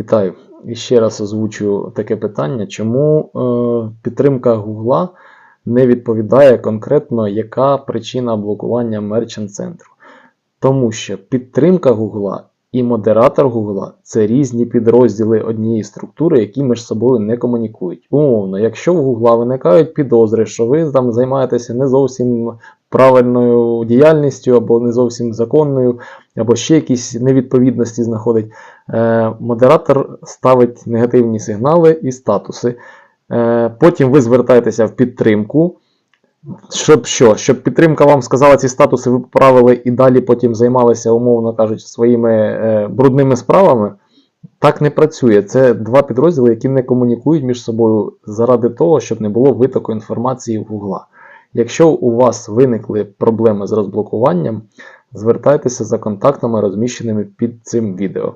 Вітаю. І ще раз озвучу таке питання, чому е, підтримка Гугла не відповідає конкретно, яка причина блокування мерчант центру. Тому що підтримка Гугла і модератор Гугла це різні підрозділи однієї структури, які між собою не комунікують. Умовно, якщо в Гугла виникають підозри, що ви там займаєтеся не зовсім правильною діяльністю або не зовсім законною, або ще якісь невідповідності знаходить. Е, Модератор ставить негативні сигнали і статуси. Е, Потім ви звертаєтеся в підтримку. Щоб що? Щоб підтримка вам сказала ці статуси, ви поправили і далі потім займалися, умовно кажучи, своїми е, брудними справами. Так не працює. Це два підрозділи, які не комунікують між собою заради того, щоб не було витоку інформації в Гугла. Якщо у вас виникли проблеми з розблокуванням, звертайтеся за контактами, розміщеними під цим відео.